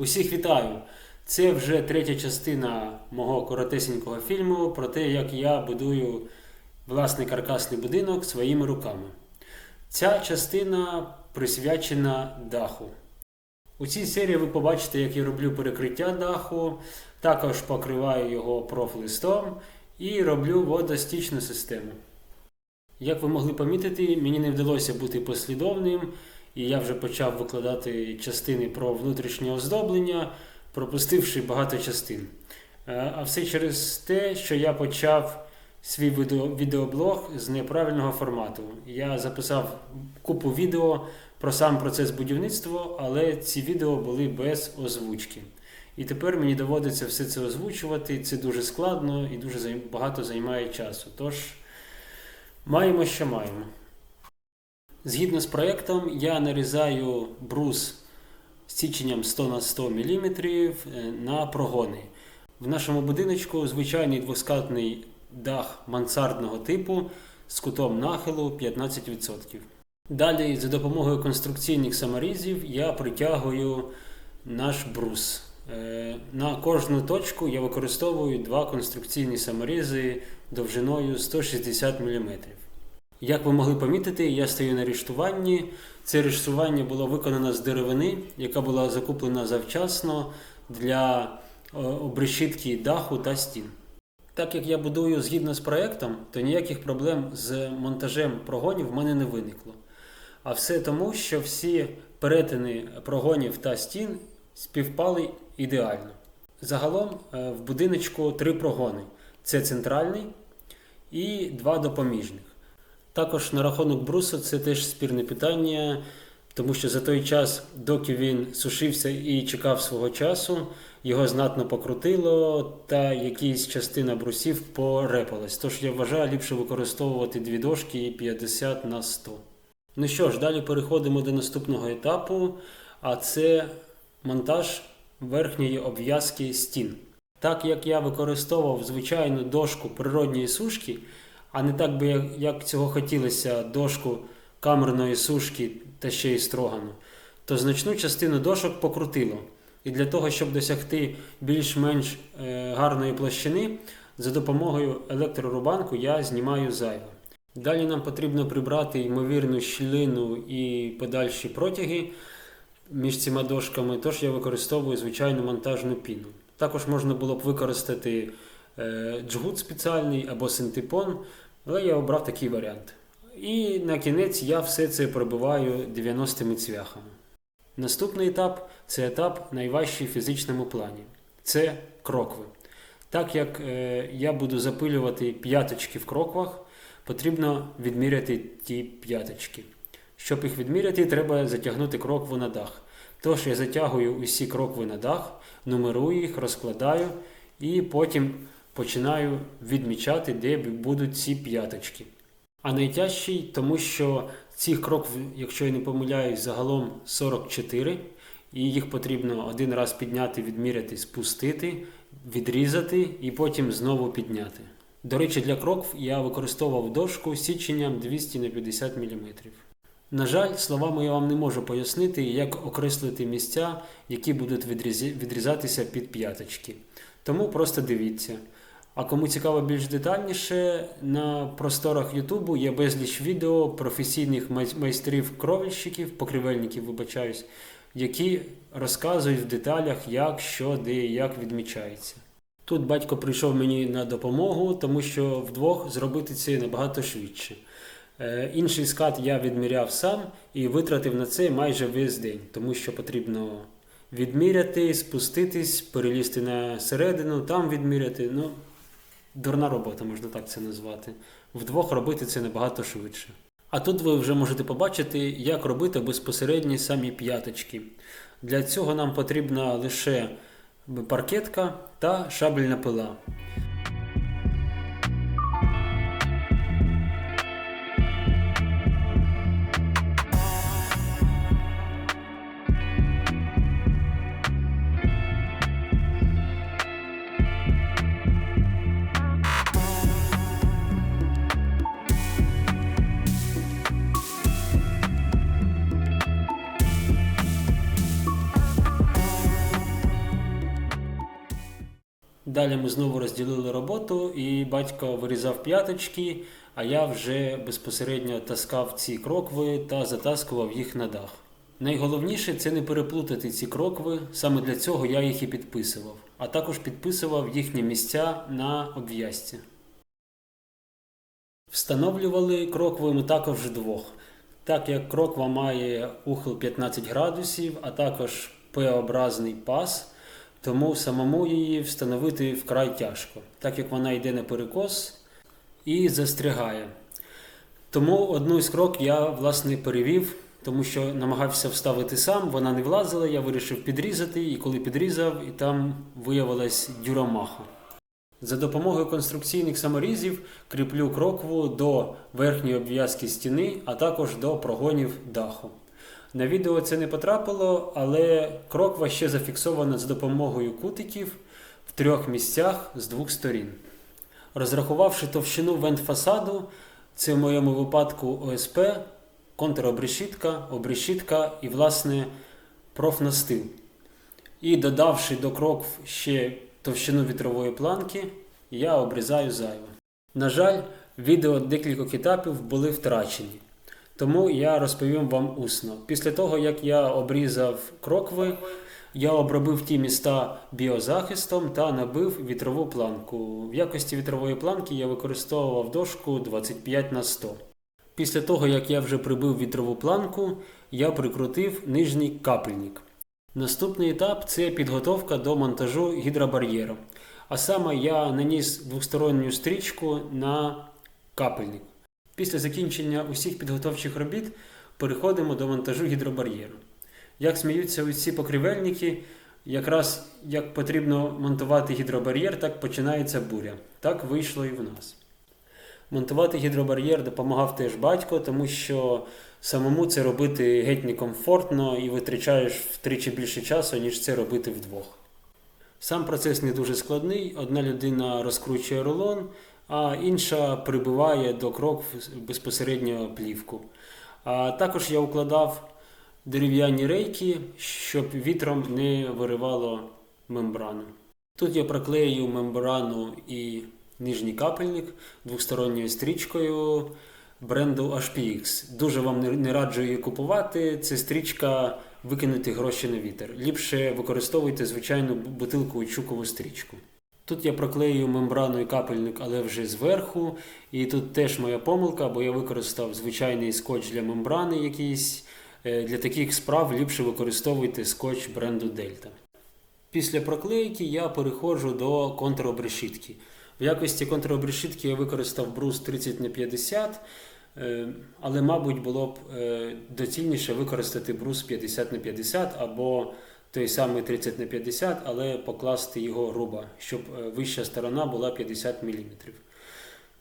Усіх вітаю! Це вже третя частина мого коротесенького фільму про те, як я будую власний каркасний будинок своїми руками. Ця частина присвячена даху. У цій серії ви побачите, як я роблю перекриття даху, також покриваю його профлистом і роблю водостічну систему. Як ви могли помітити, мені не вдалося бути послідовним, і я вже почав викладати частини про внутрішнє оздоблення, пропустивши багато частин. Е, А все через те, що я почав свій відео- відеоблог з неправильного формату. Я записав купу відео про сам процес будівництва, але ці відео були без озвучки. І тепер мені доводиться все це озвучувати. Це дуже складно і дуже багато займає часу. Тож маємо, що маємо. Згідно з проєктом, я нарізаю брус січенням 100 на 100 мм на прогони. В нашому будиночку звичайний двоскатний дах мансардного типу з кутом нахилу 15%. Далі, за допомогою конструкційних саморізів, я притягую наш брус. Е, На кожну точку я використовую два конструкційні саморізи довжиною 160 мм. Як ви могли помітити, я стою на рештуванні. Це рештування було виконано з деревини, яка була закуплена завчасно для е, обрешітки даху та стін. Так як я будую згідно з проектом, то ніяких проблем з монтажем прогонів в мене не виникло. А все тому, що всі перетини прогонів та стін співпали ідеально. Загалом е, в будиночку три прогони: це центральний і два допоміжних. Також на рахунок брусу це теж спірне питання, тому що за той час, доки він сушився і чекав свого часу, його знатно покрутило, та якась частина брусів порепалась. Тож я вважаю ліпше використовувати дві дошки 50 на 100. Ну що ж, далі переходимо до наступного етапу, а це монтаж верхньої обв'язки стін. Так як я використовував звичайну дошку природньої сушки, а не так би, як, цього хотілося, дошку камерної сушки та ще й строгану, то значну частину дошок покрутило. І для того, щоб досягти більш-менш е, гарної площини, за допомогою електрорубанку я знімаю зайве. Далі нам потрібно прибрати ймовірну щілину і подальші протяги між цими дошками, тож я використовую звичайну монтажну піну. Також можна було б використати джгут спеціальний або синтепон, але я обрав такий варіант. І на кінець я все це пробиваю 90-ми цвяхами. Наступний етап це етап найважчий в фізичному плані. Це крокви. Так як е, я буду запилювати п'яточки в кроквах, потрібно відміряти ті п'яточки. Щоб їх відміряти, треба затягнути крокву на дах. Тож я затягую усі крокви на дах, нумерую їх, розкладаю і потім починаю відмічати, де будуть ці п'яточки. А найтяжчий, тому що цих кроків, якщо я не помиляюсь, загалом 44, і їх потрібно один раз підняти, відміряти, спустити, відрізати і потім знову підняти. До речі, для крокв я використовував дошку січенням 200 на 50 мм. На жаль, словами я вам не можу пояснити, як окреслити місця, які будуть відрізатися під п'яточки. Тому просто дивіться. А кому цікаво більш детальніше, на просторах Ютубу є безліч відео професійних майстрів кровельщиків, покривельників, вибачаюсь, які розказують в деталях, як, що, де і як відмічається. Тут батько прийшов мені на допомогу, тому що вдвох зробити це набагато швидше. Е, Інший скат я відміряв сам і витратив на це майже весь день, тому що потрібно відміряти, спуститись, перелізти на середину, там відміряти. Ну, дурна робота, можна так це назвати. Вдвох робити це набагато швидше. А тут ви вже можете побачити, як робити безпосередні самі п'яточки. Для цього нам потрібна лише паркетка та шабельна пила. Далі ми знову розділили роботу, і батько вирізав п'яточки, а я вже безпосередньо таскав ці крокви та затаскував їх на дах. Найголовніше це не переплутати ці крокви, саме для цього я їх і підписував, а також підписував їхні місця на обв'язці. Встановлювали крокви ми також вдвох. Так як кроква має ухил 15 градусів, а також П-образний пас, тому самому її встановити вкрай тяжко, так як вона йде на перекос і застрягає. Тому одну з крок я власне перевів, тому що намагався вставити сам, вона не влазила, я вирішив підрізати, і коли підрізав, і там виявилась дюромаха. За допомогою конструкційних саморізів кріплю крокву до верхньої обв'язки стіни, а також до прогонів даху. На відео це не потрапило, але кроква ще зафіксована з допомогою кутиків в трьох місцях з двох сторін. Розрахувавши товщину вент-фасаду, це в моєму випадку ОСП, контробрешітка, обрешітка і, власне, профнастил. І додавши до крокв ще товщину вітрової планки, я обрізаю зайве. На жаль, відео декількох етапів були втрачені. Тому я розповім вам усно. Після того, як я обрізав крокви, я обробив ті міста біозахистом та набив вітрову планку. В якості вітрової планки я використовував дошку 25 на 100. Після того, як я вже прибив вітрову планку, я прикрутив нижній капельник. Наступний етап це підготовка до монтажу гідробар'єру. А саме я наніс двосторонню стрічку на капельник. Після закінчення усіх підготовчих робіт переходимо до монтажу гідробар'єру. Як сміються усі покрівельники, якраз як потрібно монтувати гідробар'єр, так починається буря. Так вийшло і в нас. Монтувати гідробар'єр допомагав теж батько, тому що самому це робити геть некомфортно і витрачаєш втричі більше часу, ніж це робити вдвох. Сам процес не дуже складний. Одна людина розкручує рулон, а інша прибиває до крок безпосередньо плівку. А також я укладав дерев'яні рейки, щоб вітром не виривало мембрану. Тут я проклею мембрану і нижній капельник двосторонньою стрічкою бренду HPX. Дуже вам не- раджу її купувати. Це стрічка викинути гроші на вітер. Ліпше використовуйте звичайну бутилку чукову стрічку. Тут я проклею мембрану і капельник, але вже зверху. І тут теж моя помилка, бо я використав звичайний скотч для мембрани якийсь. Е, Для таких справ ліпше використовуйте скотч бренду Delta. Після проклейки я переходжу до контробрешітки. В якості контробрешітки я використав брус 30 на 50, е, але, мабуть, було б е, доцільніше використати брус 50 на 50 або той самий 30 на 50, але покласти його грубо, щоб е, вища сторона була 50 мм.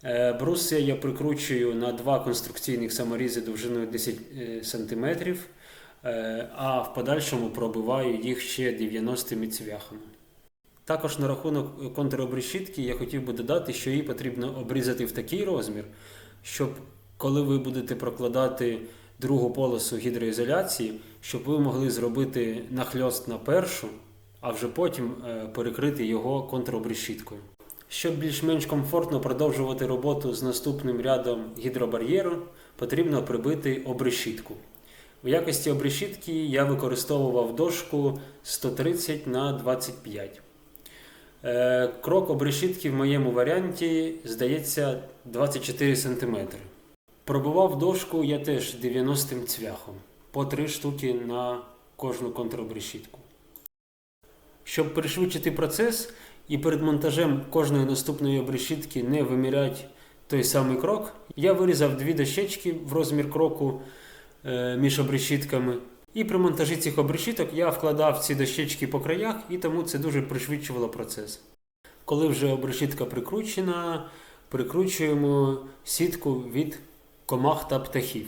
Е, Бруси я прикручую на два конструкційних саморізи довжиною 10 см, а в подальшому пробиваю їх ще 90 цвяхами. Також на рахунок контробрешітки я хотів би додати, що її потрібно обрізати в такий розмір, щоб коли ви будете прокладати другу полосу гідроізоляції, щоб ви могли зробити нахльост на першу, а вже потім е, перекрити його контробрешіткою. Щоб більш-менш комфортно продовжувати роботу з наступним рядом гідробар'єру, потрібно прибити обрешітку. В якості обрешітки я використовував дошку 130 на 25. Е, Крок обрешітки в моєму варіанті здається 24 см. Пробував дошку я теж 90-м цвяхом по 3 штуки на кожну контробрешітку. Щоб пришвидшити процес і перед монтажем кожної наступної обрешітки не виміряти той самий крок, я вирізав дві дощечки в розмір кроку е, між обрешітками. І при монтажі цих обрешіток я вкладав ці дощечки по краях, і тому це дуже пришвидшувало процес. Коли вже обрешітка прикручена, прикручуємо сітку від комах та птахів.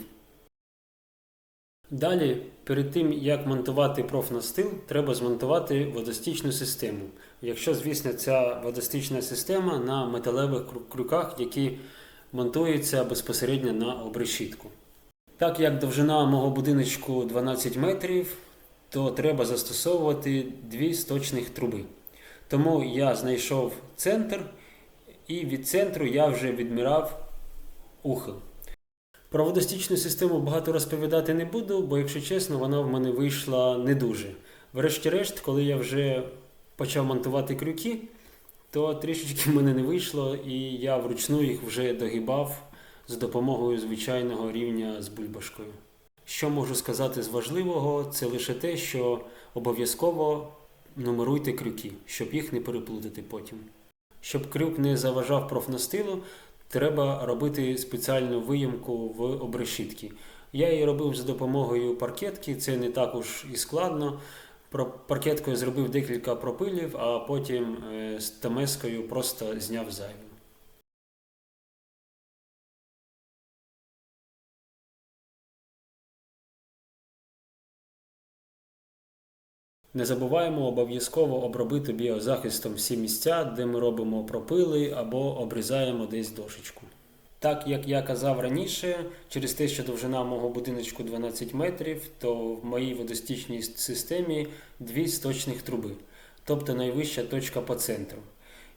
Далі, перед тим як монтувати профнастил, треба змонтувати водостічну систему. Якщо, звісно, ця водостічна система на металевих крюках, які монтуються безпосередньо на обрешітку. Так як довжина мого будиночку 12 метрів, то треба застосовувати дві сточних труби. Тому я знайшов центр, і від центру я вже відмірав ухил. Про водостічну систему багато розповідати не буду, бо, якщо чесно, вона в мене вийшла не дуже. Врешті-решт, коли я вже почав монтувати крюки, то трішечки в мене не вийшло, і я вручну їх вже догибав з допомогою звичайного рівня з бульбашкою. Що можу сказати з важливого, це лише те, що обов'язково нумеруйте крюки, щоб їх не переплутати потім. Щоб крюк не заважав профнастилу, треба робити спеціальну виємку в обрешітки. Я її робив за допомогою паркетки, це не так уж і складно. Паркеткою зробив декілька пропилів, а потім е, з тамескою просто зняв зайве. Не забуваємо обов'язково обробити біозахистом всі місця, де ми робимо пропили або обрізаємо десь дошечку. Так як я казав раніше, через те, що довжина мого будиночку 12 метрів, то в моїй водостічній системі дві сточних труби, тобто найвища точка по центру.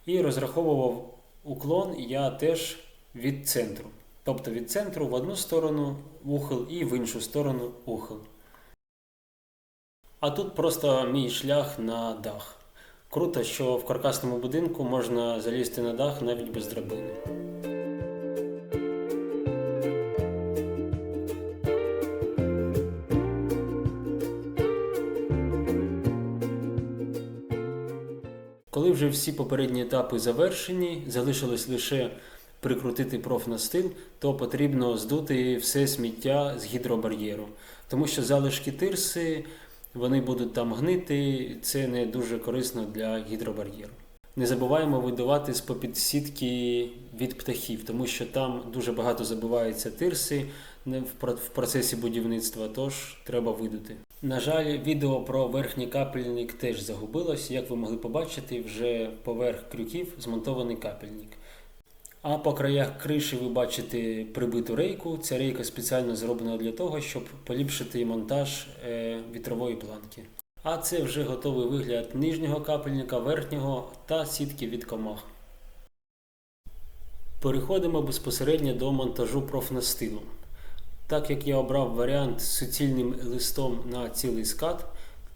І розраховував уклон я теж від центру. Тобто від центру в одну сторону ухил і в іншу сторону ухил. А тут просто мій шлях на дах. Круто, що в каркасному будинку можна залізти на дах навіть без драбини. Коли вже всі попередні етапи завершені, залишилось лише прикрутити профнастил, то потрібно здути все сміття з гідробар'єру. Тому що залишки тирси вони будуть там гнити, це не дуже корисно для гідробар'єру. Не забуваємо видавати з попід сітки від птахів, тому що там дуже багато забивається тирси в про- в процесі будівництва, тож треба видати. На жаль, відео про верхній капельник теж загубилось. Як ви могли побачити, вже поверх крюків змонтований капельник. А по краях криші ви бачите прибиту рейку. Ця рейка спеціально зроблена для того, щоб поліпшити монтаж е, вітрової планки. А це вже готовий вигляд нижнього капельника, верхнього та сітки від комах. Переходимо безпосередньо до монтажу профнастилу. Так як я обрав варіант з суцільним листом на цілий скат,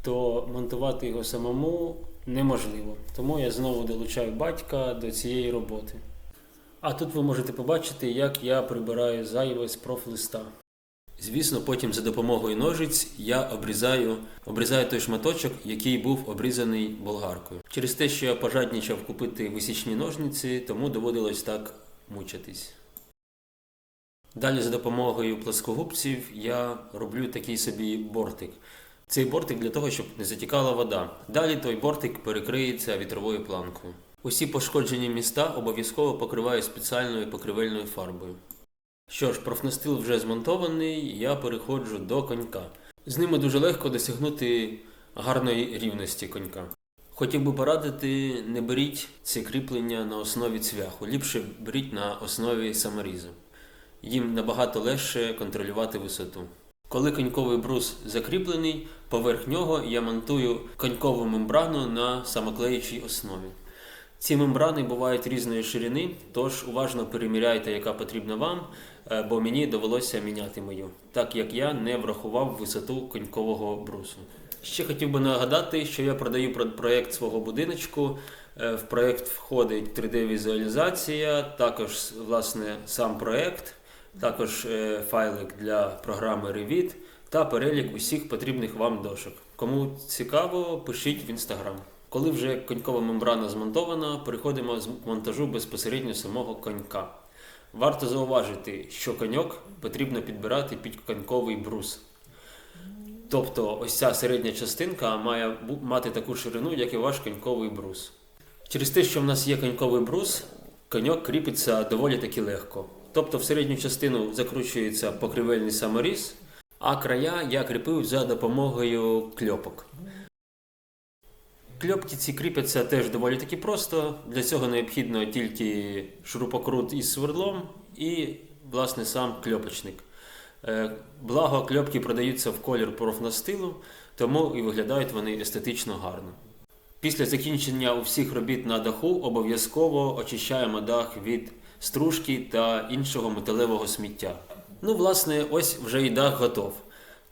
то монтувати його самому неможливо. Тому я знову долучаю батька до цієї роботи. А тут ви можете побачити, як я прибираю зайве з профлиста. Звісно, потім за допомогою ножиць я обрізаю, обрізаю той шматочок, який був обрізаний болгаркою. Через те, що я пожаднічав купити висічні ножниці, тому доводилось так мучитись. Далі за допомогою плоскогубців я роблю такий собі бортик. Цей бортик для того, щоб не затікала вода. Далі той бортик перекриється вітровою планкою. Усі пошкоджені міста обов'язково покриваю спеціальною покривельною фарбою. Що ж, профнастил вже змонтований, я переходжу до конька. З ними дуже легко досягнути гарної рівності конька. Хотів би порадити, не беріть це кріплення на основі цвяху, ліпше беріть на основі саморізу. Їм набагато легше контролювати висоту. Коли коньковий брус закріплений, поверх нього я монтую конькову мембрану на самоклеючій основі. Ці мембрани бувають різної ширини, тож уважно переміряйте, яка потрібна вам, е, бо мені довелося міняти мою, так як я не врахував висоту конькового брусу. Ще хотів би нагадати, що я продаю про- проєкт свого будиночку. Е, В проєкт входить 3D-візуалізація, також власне сам проєкт, також е, файлик для програми Revit та перелік усіх потрібних вам дошок. Кому цікаво, пишіть в інстаграм. Коли вже конькова мембрана змонтована, переходимо з монтажу безпосередньо самого конька. Варто зауважити, що коньок потрібно підбирати під коньковий брус. Тобто ось ця середня частинка має мати таку ширину, як і ваш коньковий брус. Через те, що в нас є коньковий брус, коньок кріпиться доволі таки легко. Тобто в середню частину закручується покривельний саморіз, а края я кріпив за допомогою кльопок. Кльопки ці кріпляться теж доволі таки просто. Для цього необхідно тільки шурупокрут із свердлом і, власне, сам кльопочник. Е, Благо, кльопки продаються в колір профнастилу, тому і виглядають вони естетично гарно. Після закінчення усіх робіт на даху обов'язково очищаємо дах від стружки та іншого металевого сміття. Ну, власне, ось вже і дах готов.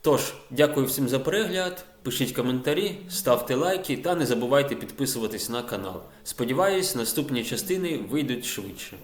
Тож, дякую всім за перегляд. Пишіть коментарі, ставте лайки та не забувайте підписуватись на канал. Сподіваюсь, наступні частини вийдуть швидше.